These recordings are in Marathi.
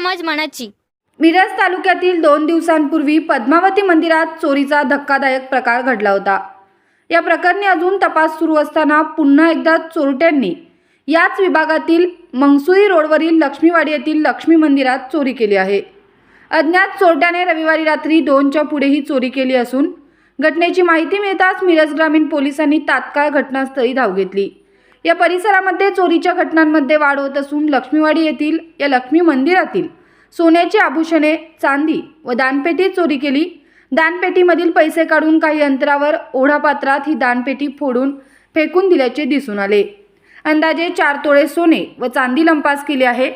मनाची. मिरज तालुक्यातील दोन दिवसांपूर्वी पद्मावती मंदिरात चोरीचा धक्कादायक प्रकार घडला होता. या प्रकरणी अजून तपास सुरू असताना पुन्हा एकदा चोरट्यांनी याच विभागातील मंगसुरी रोडवरील लक्ष्मीवाडी येथील लक्ष्मी मंदिरात चोरी केली आहे. अज्ञात चोरट्याने रविवारी रात्री दोनच्या पुढेही चोरी केली असून घटनेची माहिती मिळताच मिरज ग्रामीण पोलिसांनी तात्काळ घटनास्थळी धाव घेतली. या परिसरामध्ये चोरीच्या घटनांमध्ये वाढ होत असून लक्ष्मीवाडी येथील या लक्ष्मी मंदिरातील सोन्याची आभूषणे चांदी व दानपेटी चोरी केली. दानपेटीमधील पैसे काढून काही अंतरावर ओढापात्रात ही दानपेटी फोडून फेकून दिल्याचे दिसून आले. अंदाजे चार तोळे सोने व चांदी लंपास केली आहे.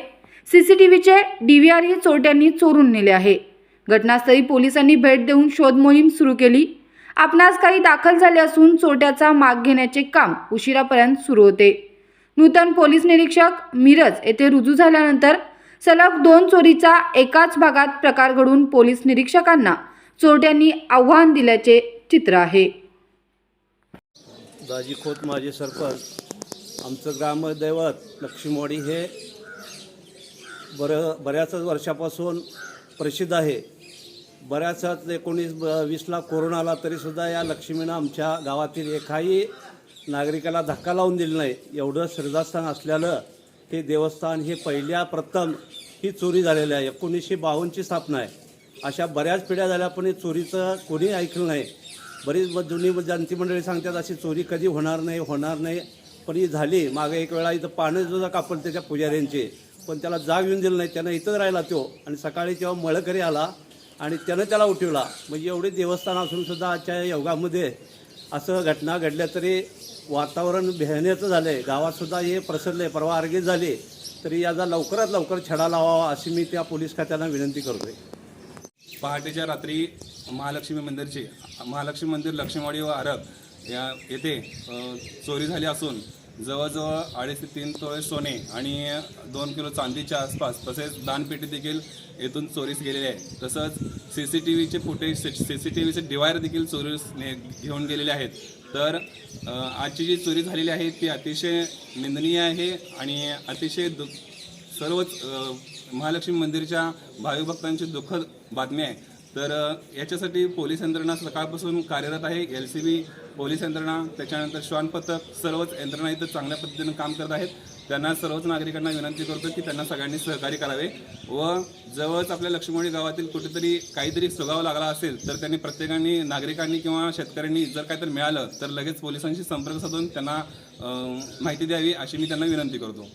सी सी टी व्हीचे डी व्ही आर ही चोरट्यांनी चोरून नेले आहे. घटनास्थळी पोलिसांनी भेट देऊन शोध मोहीम सुरू केली. आपणास काही दाखल झाले असून चोरट्याचा माग घेण्याचे काम उशिरापर्यंत सुरू होते. नूतन पोलीस निरीक्षक मिरज येथे रुजू झाल्यानंतर सलग दोन चोरीचा एकाच भागात प्रकार घडून पोलीस निरीक्षकांना चोरट्यांनी आव्हान दिल्याचे चित्र आहे. दाजी खोत माझे सरपंच आमचं ग्रामदैवत लक्ष्मीवाडी हे बरं बऱ्याच वर्षापासून प्रसिद्ध आहे. बऱ्याच एकोणीस ब- वीसला कोरोना आला तरीसुद्धा या लक्ष्मीनं आमच्या गावातील एकाही नागरिकाला धक्का लावून दिला नाही. एवढं श्रद्धास्थान असल्यानं हे देवस्थान हे पहिल्या प्रथम ही चोरी झालेली आहे. एकोणीसशे बावन्नची स्थापना आहे. अशा बऱ्याच पिढ्या झाल्या पण हे चोरीचं कोणी ऐकलं नाही. बरीच जुनी जनती मंडळी सांगतात अशी चोरी कधी होणार नाही होणार नाही. पण ही झाली. मागे एक वेळा इथं पानं सुद्धा कापलं त्याच्या पुजाऱ्यांचे. पण त्याला जाग येऊन दिलं नाही. त्यानं इथंच राहिला तो. आणि सकाळी तेव्हा मळकरी आला आणि त्यानं त्याला उठवला. म्हणजे एवढे देवस्थान असून सुद्धा आजच्या योगामध्ये असं घटना घडल्या तरी वातावरण भेहण्याचं झालं आहे गावातसुद्धा हे हे प्रसरले परवा अर्गे झाले तरी याचा लवकरात लवकर छडा लावावा अशी मी त्या पोलीस खात्याला विनंती करतोय. पहाटेच्या रात्री महालक्ष्मी मंदिरची महालक्ष्मी मंदिर लक्ष्मीवाडी व आरग या येथे चोरी झाली असून जवळजवळ अडीच ते तीन तोळे सोने आणि दोन किलो चांदीच्या आसपास तसेच दानपेटी देखील येथून चोरीस गेलेली आहे तसंच सी सी टी व्हीचे फुटेज सी सी टी व्हीचे डिवायर देखील चोरीस ने घेऊन गेलेले आहेत. तर आजची जी चोरी झालेली आहे ती अतिशय निंदनीय आहे आणि अतिशय दु सर्वच महालक्ष्मी मंदिरच्या भाविक भक्तांची दुःखद बातमी आहे. तर याच्यासाठी पोलीस यंत्रणा सकाळपासून कार्यरत आहे. एल सी बी पोलीस यंत्रणा त्याच्यानंतर श्वान पथक सर्वच यंत्रणा इथं चांगल्या पद्धतीनं काम करत आहेत. त्यांना सर्वच नागरिकांना विनंती करतो की त्यांना सगळ्यांनी सहकार्य करावे व जवळच आपल्या लक्ष्मणी गावातील कुठेतरी काहीतरी सुगाव लागला असेल तर त्यांनी प्रत्येकाने नागरिकांनी किंवा शेतकऱ्यांनी जर काहीतरी मिळालं तर लगेच पोलिसांशी संपर्क साधून त्यांना माहिती द्यावी अशी मी त्यांना विनंती करतो.